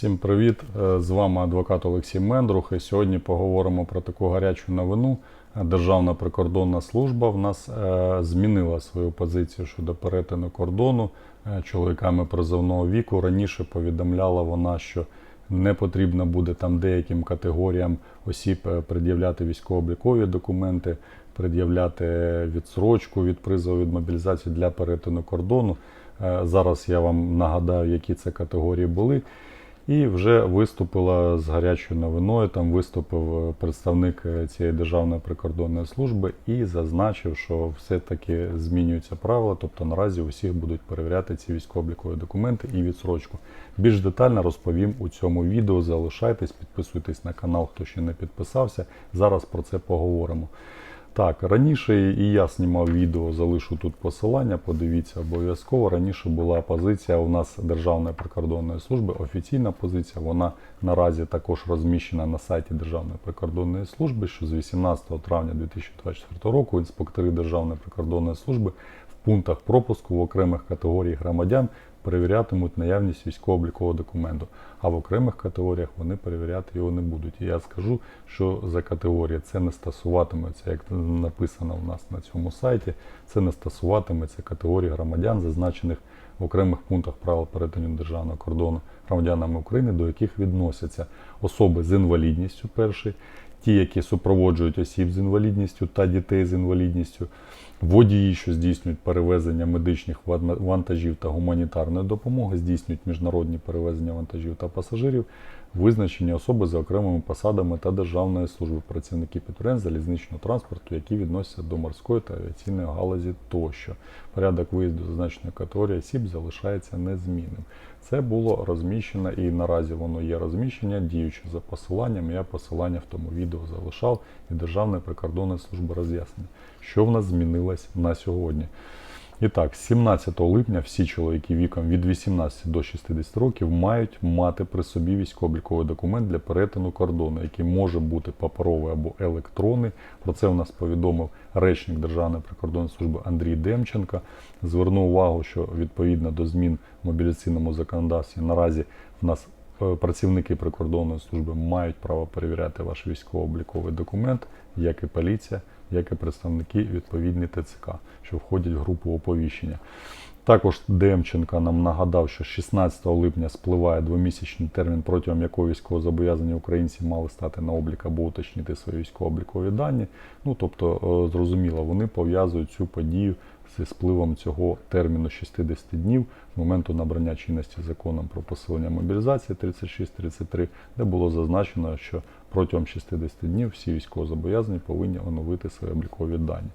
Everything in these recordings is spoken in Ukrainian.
Всім привіт! Е, З вами адвокат Олексій Мендрух. І сьогодні поговоримо про таку гарячу новину. Державна прикордонна служба в нас е, змінила свою позицію щодо перетину кордону е, чоловіками призовного віку. Раніше повідомляла вона, що не потрібно буде там деяким категоріям осіб пред'являти військово-облікові документи, пред'являти відсрочку від призову від мобілізації для перетину кордону. Зараз я вам нагадаю, які це категорії були. І вже виступила з гарячою новиною. Там виступив е, представник е, цієї державної прикордонної служби і зазначив, що все-таки змінюються правила. Тобто наразі усіх будуть перевіряти ці військово-облікові документи і відсрочку. Більш детально розповім у цьому відео. Залишайтесь, підписуйтесь на канал, хто ще не підписався. Зараз про це поговоримо. Так, раніше і я знімав відео, залишу тут посилання, подивіться обов'язково. Раніше була позиція у нас Державної прикордонної служби, офіційна позиція. Вона наразі також розміщена на сайті Державної прикордонної служби, що з 18 травня 2024 року інспектори Державної прикордонної служби в пунктах пропуску в окремих категорій громадян перевірятимуть наявність військово-облікового документу, а в окремих категоріях вони перевіряти його не будуть. І я скажу, що за категорія це не стосуватиметься, як написано у нас на цьому сайті, це не стосуватиметься категорії громадян, зазначених в окремих пунктах правил перетину державного кордону громадянами України, до яких відносяться особи з інвалідністю перший, ті, які супроводжують осіб з інвалідністю та дітей з інвалідністю, водії, що здійснюють перевезення медичних вантажів та гуманітарної допомоги, здійснюють міжнародні перевезення вантажів та пасажирів, визначені особи за окремими посадами та державної служби, працівники підприємств залізничного транспорту, які відносяться до морської та авіаційної галузі тощо. Порядок виїзду зазначеної категорії осіб залишається незмінним. Це було розміщено і наразі воно є розміщення, діючи за посиланням. Я посилання в тому відео залишав і Державної прикордонної служби роз'яснення, що в нас змінилось на сьогодні. І так, 17 липня всі чоловіки віком від 18 до 60 років мають мати при собі військово-обліковий документ для перетину кордону, який може бути паперовий або електронний. Про це у нас повідомив речник Державної прикордонної служби Андрій Демченко. Звернув увагу, що відповідно до змін в мобілізаційному законодавстві наразі в нас працівники прикордонної служби мають право перевіряти ваш військово-обліковий документ, як і поліція, як і представники відповідні ТЦК, що входять в групу оповіщення. Також Демченко нам нагадав, що 16 липня спливає двомісячний термін, протягом якого військовозобов'язані українці мали стати на облік або уточнити свої військово-облікові дані. Ну тобто, е, зрозуміло, вони пов'язують цю подію зі спливом цього терміну 60 днів з моменту набрання чинності законом про посилення мобілізації 36-33, де було зазначено, що протягом 60 днів всі військовозобов'язані повинні оновити свої облікові дані.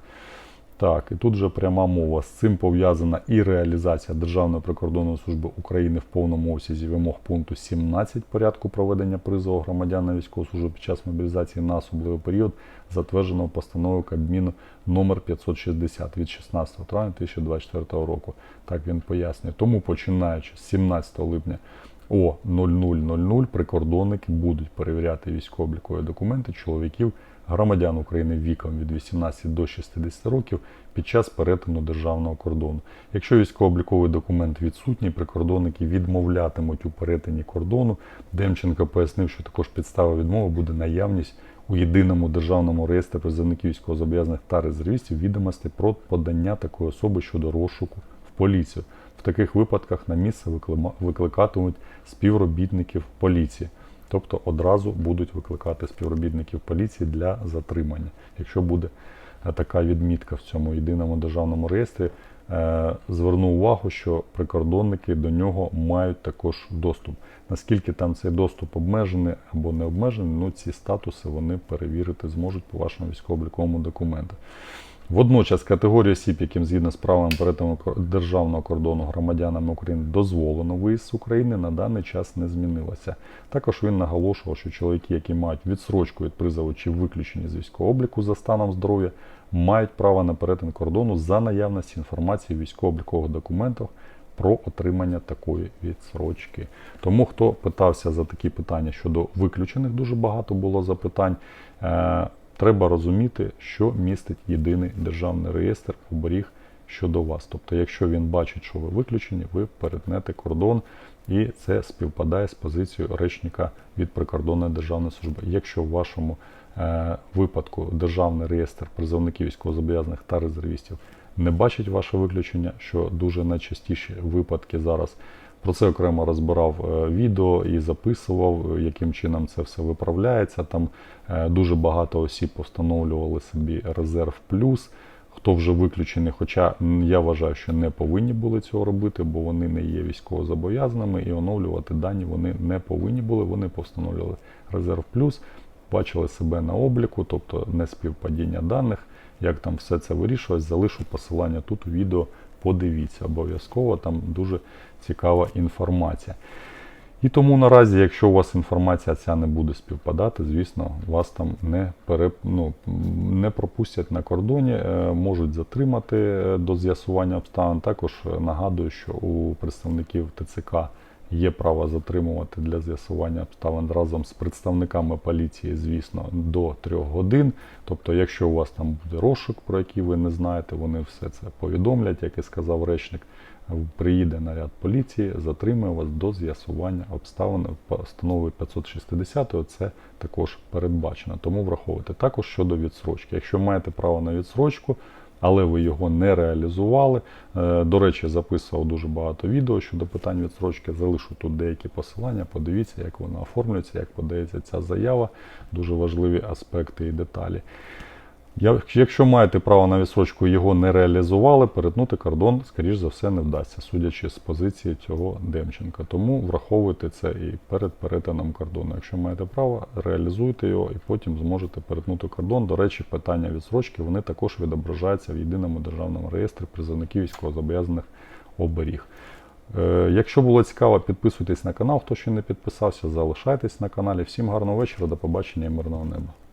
Так, і тут вже пряма мова. З цим пов'язана і реалізація Державної прикордонної служби України в повному обсязі вимог пункту 17 порядку проведення призову громадян на військову службу під час мобілізації на особливий період, затвердженого постановою Кабміну номер 560 від 16 травня 2024 року. Так він пояснює. Тому починаючи з 17 липня о 00.00 прикордонники будуть перевіряти військово-облікові документи чоловіків громадян України віком від 18 до 60 років під час перетину державного кордону. Якщо військово-обліковий документ відсутній, прикордонники відмовлятимуть у перетині кордону. Демченко пояснив, що також підстава відмови буде наявність у єдиному державному реєстрі призовників військовозобов'язаних та резервістів відомостей про подання такої особи щодо розшуку в поліцію. В таких випадках на місце викликатимуть співробітників поліції. Тобто одразу будуть викликати співробітників поліції для затримання. Якщо буде е, така відмітка в цьому єдиному державному реєстрі, е, зверну увагу, що прикордонники до нього мають також доступ. Наскільки там цей доступ обмежений або не обмежений, ну ці статуси вони перевірити зможуть по вашому військово-обліковому документу. Водночас категорія осіб, яким згідно з правилами перетину державного кордону громадянами України дозволено виїзд з України, на даний час не змінилася. Також він наголошував, що чоловіки, які мають відсрочку від призову чи виключені з військового обліку за станом здоров'я, мають право на перетин кордону за наявності інформації в військово-облікових документах про отримання такої відсрочки. Тому хто питався за такі питання щодо виключених, дуже багато було запитань. Треба розуміти, що містить єдиний державний реєстр оберіг щодо вас. Тобто, якщо він бачить, що ви виключені, ви перетнете кордон, і це співпадає з позицією речника від прикордонної державної служби. Якщо в вашому е, випадку державний реєстр призовників військовозобов'язаних та резервістів не бачить ваше виключення, що дуже найчастіші випадки зараз. Про це окремо розбирав е, відео і записував, е, яким чином це все виправляється. Там е, дуже багато осіб постановлювали собі резерв плюс. Хто вже виключений, хоча я вважаю, що не повинні були цього робити, бо вони не є військовозобов'язаними і оновлювати дані вони не повинні були. Вони постановлювали резерв плюс, бачили себе на обліку, тобто не співпадіння даних. Як там все це вирішилось, залишу посилання тут у відео. Подивіться обов'язково, там дуже цікава інформація. І тому наразі, якщо у вас інформація ця не буде співпадати, звісно, вас там не, переп... ну, не пропустять на кордоні, е, можуть затримати е, до з'ясування обставин. Також нагадую, що у представників ТЦК є право затримувати для з'ясування обставин разом з представниками поліції, звісно, до трьох годин. Тобто, якщо у вас там буде розшук, про який ви не знаєте, вони все це повідомлять, як і сказав речник. Приїде наряд поліції, затримує вас до з'ясування обставин постанови 560, це також передбачено. Тому враховуйте також щодо відсрочки. Якщо маєте право на відсрочку, але ви його не реалізували. е, До речі, записував дуже багато відео щодо питань відсрочки. Залишу тут деякі посилання. Подивіться, як воно оформлюється, як подається ця заява. Дуже важливі аспекти і деталі. Якщо маєте право на відсрочку його не реалізували, перетнути кордон, скоріш за все, не вдасться, судячи з позиції цього Демченка. Тому враховуйте це і перед перетином кордону. Якщо маєте право, реалізуйте його і потім зможете перетнути кордон. До речі, питання відсрочки вони також відображаються в єдиному державному реєстрі призовників військовозобов'язаних оберіг. Е, Якщо було цікаво, підписуйтесь на канал. Хто ще не підписався, залишайтесь на каналі. Всім гарного вечора, до побачення і мирного неба.